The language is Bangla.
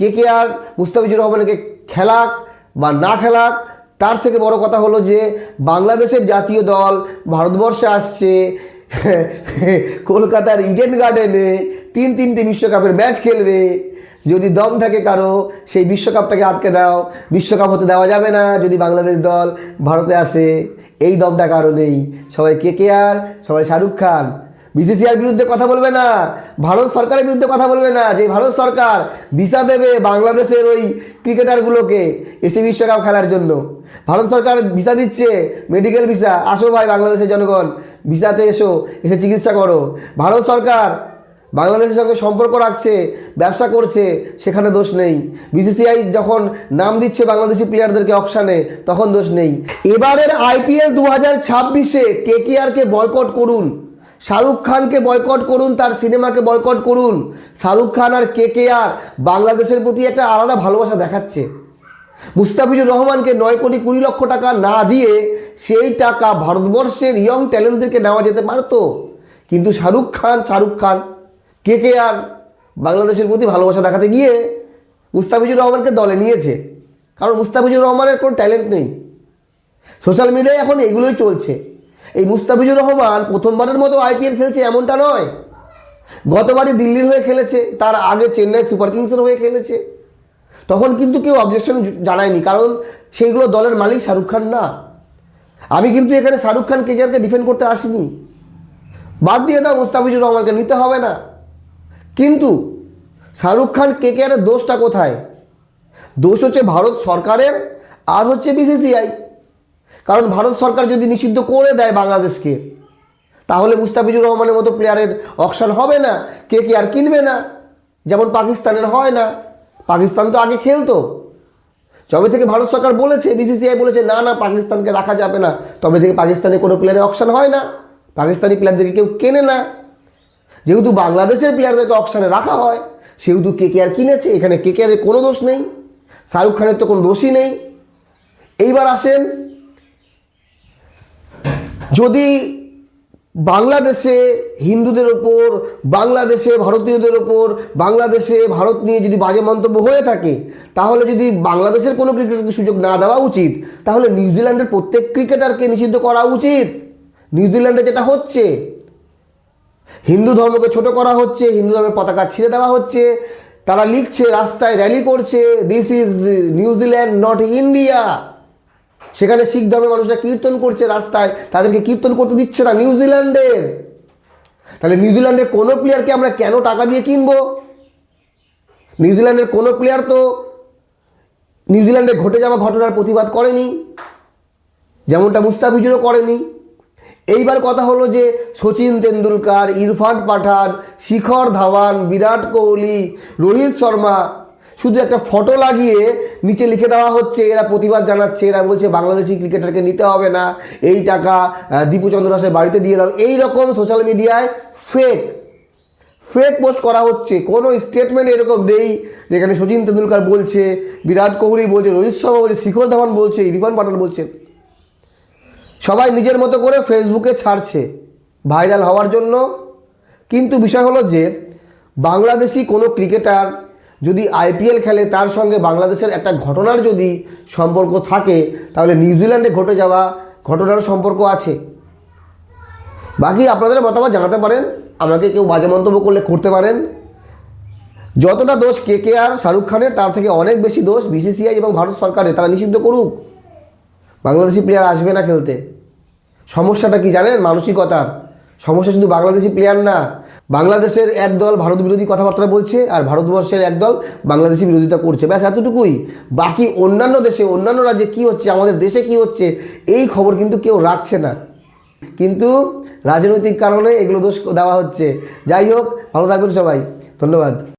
কে কে আর মুস্তাফিজুর রহমানকে খেলাক বা না খেলাক, তার থেকে বড় কথা হলো যে বাংলাদেশের জাতীয় দল ভারতবর্ষে আসছে, কলকাতার ইডেন গার্ডেনে তিন তিনটে বিশ্বকাপের ম্যাচ খেলবে। যদি দম থাকে কারও, সেই বিশ্বকাপটাকে আটকে দাও। বিশ্বকাপ হতে দেওয়া যাবে না যদি বাংলাদেশ দল ভারতে আসে। এই দমটা কারও নেই। সবাই কে কে আর? সবাই শাহরুখ খান। বিসিসিআর বিরুদ্ধে কথা বলবে না। ভারত সরকারের বিরুদ্ধে কথা বলবে না। যে ভারত সরকার ভিসা দেবে বাংলাদেশের ওই ক্রিকেটারগুলোকে এসে বিশ্বকাপ খেলার জন্য। ভারত সরকার ভিসা দিচ্ছে মেডিকেল ভিসা। আসো ভাই বাংলাদেশের জনগণ, ভিসাতে এসো, এসে চিকিৎসা করো। ভারত সরকার বাংলাদেশের সঙ্গে সম্পর্ক রাখছে, ব্যবসা করছে, সেখানে দোষ নেই। বিসিসিআই যখন নাম দিচ্ছে বাংলাদেশি প্লেয়ারদেরকে অকশানে তখন দোষ নেই। এবারের আইপিএল দু হাজার ছাব্বিশে কে বয়কট করুন। শাহরুখ খানকে বয়কট করুন, তার সিনেমাকে বয়কট করুন। শাহরুখ খান আর কে কে আর বাংলাদেশের প্রতি একটা আলাদা ভালোবাসা দেখাচ্ছে। মুস্তাফিজুর রহমানকে নয় কোটি কুড়ি লক্ষ টাকা না দিয়ে সেই টাকা ভারতবর্ষের ইয়ং ট্যালেন্টদেরকে নেওয়া যেতে পারতো। কিন্তু শাহরুখ খান শাহরুখ খান কে কে আর বাংলাদেশের প্রতি ভালোবাসা দেখাতে গিয়ে মুস্তাফিজুর রহমানকে দলে নিয়েছে। কারণ মুস্তাফিজুর রহমানের কোনো ট্যালেন্ট নেই। সোশ্যাল মিডিয়ায় এখন এগুলোই চলছে। মুস্তাফিজুর রহমান প্রথমবারের মতো আইপিএল খেলছে এমনটা নয়। গতবারই দিল্লির হয়ে খেলেছে, তার আগে চেন্নাই সুপার কিংসের হয়ে খেলেছে। তখন কিন্তু কেউ অবজেকশন জানায়নি, কারণ সেইগুলো দলের মালিক শাহরুখ খান না। আমি কিন্তু এখানে শাহরুখ খান কেকেআরকে ডিফেন্ড করতে আসিনি। বাদ দিয়ে দাও, মুস্তাফিজুর রহমানকে নিতে হবে না। কিন্তু শাহরুখ খান কেকেআরের দোষটা কোথায়? দোষ হচ্ছে ভারত সরকারের, আর হচ্ছে বিসিসিআই কারণ ভারত সরকার যদি নিষিদ্ধ করে দেয় বাংলাদেশকে, তাহলে মুস্তাফিজুর রহমানের মতো প্লেয়ারের অকশন হবে না। কে কে আর কিনবে না? যেমন পাকিস্তানের হয় না। পাকিস্তান তো আগে খেলতো। যবে থেকে ভারত সরকার বলেছে বিসিসিআই বলেছে, না না, পাকিস্তানকে রাখা যাবে না। তবে থেকে পাকিস্তানে কোনো প্লেয়ারের অকশন হয় না। পাকিস্তানি প্লেয়ারদেরকে কেউ কেনে না। যেহেতু বাংলাদেশের প্লেয়ারদেরকে অকশানে রাখা হয়, সেহেতু কে কে আর কিনেছে, এখানে কে কে কোনো দোষ নেই। শাহরুখ খানের তো কোনো দোষই নেই। এইবার আসেন যদি বাংলাদেশে হিন্দুদের ওপর, বাংলাদেশে ভারতীয়দের ওপর, বাংলাদেশে ভারত নিয়ে যদি বাজে মন্তব্য হয়ে থাকে, তাহলে যদি বাংলাদেশের কোনো ক্রিকেটারকে সুযোগ না দেওয়া উচিত, তাহলে নিউজিল্যান্ডের প্রত্যেক ক্রিকেটারকে নিষিদ্ধ করা উচিত। নিউজিল্যান্ডে যেটা হচ্ছে, হিন্দু ধর্মকে ছোট করা হচ্ছে, হিন্দু ধর্মের পতাকা ছিঁড়ে দেওয়া হচ্ছে, তারা লিখছে, রাস্তায় র্যালি করছে this is New Zealand not India সেখানে শিখ ধর্মের মানুষরা কীর্তন করছে রাস্তায়, তাদেরকে কীর্তন করতে দিচ্ছে না নিউজিল্যান্ডের তাহলে নিউজিল্যান্ডের কোনো প্লেয়ারকে আমরা কেন টাকা দিয়ে কিনবো? নিউজিল্যান্ডের কোনো প্লেয়ার তো নিউজিল্যান্ডে ঘটে যাওয়া ঘটনার প্রতিবাদ করেনি, যেমনটা মুস্তাফিজুরও করেনি। এইবার কথা হলো যে সচিন তেন্ডুলকার, ইরফান পাঠান, শিখর ধাওয়ান, বিরাট কোহলি, রোহিত শর্মা শুধু একটা ফটো লাগিয়ে নিচে লিখে দেওয়া হচ্ছে এরা প্রতিবাদ জানাচ্ছে এরা বলছে বাংলাদেশি ক্রিকেটারকে নিতে হবে না এই টাকা আহ, দীপু চন্দ্র দাসের বাড়িতে দিয়ে দাও। এই রকম সোশ্যাল মিডিয়ায় ফেক ফেক পোস্ট করা হচ্ছে। কোনো স্টেটমেন্ট এরকম নেই যেখানে সচিন তেন্ডুলকার বলছে বিরাট কোহলি বলছে রোহিত শর্মা বলছে শিখর ধাওয়ান বলছে ইরফান পাঠান বলছে। সবাই নিজের মতো করে ফেসবুকে ছাড়ছে ভাইরাল হওয়ার জন্য। কিন্তু বিষয় হলো যে বাংলাদেশি কোনো ক্রিকেটার যদি আইপিএল খেলে, তার সঙ্গে বাংলাদেশের একটা ঘটনার যদি সম্পর্ক থাকে, তাহলে নিউজিল্যান্ডে ঘটে যাওয়া ঘটনার সম্পর্ক আছে। বাকি আপনাদের মতামত জানাতে পারেন, আমাকে কেউ বাজে মন্তব্য করলে করতে পারেন। যতটা দোষ কে কে আর শাহরুখ খানের, তার থেকে অনেক বেশি দোষ বিসিসিআই এবং ভারত সরকারের, তারা নিষিদ্ধ করুক। বাংলাদেশি প্লেয়ার আসবে না খেলতে। সমস্যাটা কি জানেন? মানসিকতার। সমস্যা শুধু বাংলাদেশি প্লেয়ার না বাংলাদেশের একদল ভারত বিরোধী কথাবার্তা বলছে আর ভারতবর্ষের একদল বাংলাদেশি বিরোধিতা করছে। ব্যাস, এতটুকুই। বাকি অন্যান্য দেশে, অন্যান্য রাজ্যে কি হচ্ছে, আমাদের দেশে কি হচ্ছে, এই খবর কিন্তু কেউ রাখছে না। কিন্তু রাজনৈতিক কারণে এগুলো দোষ দেওয়া হচ্ছে। যাই হোক, ভালো থাকুন সবাই। ধন্যবাদ।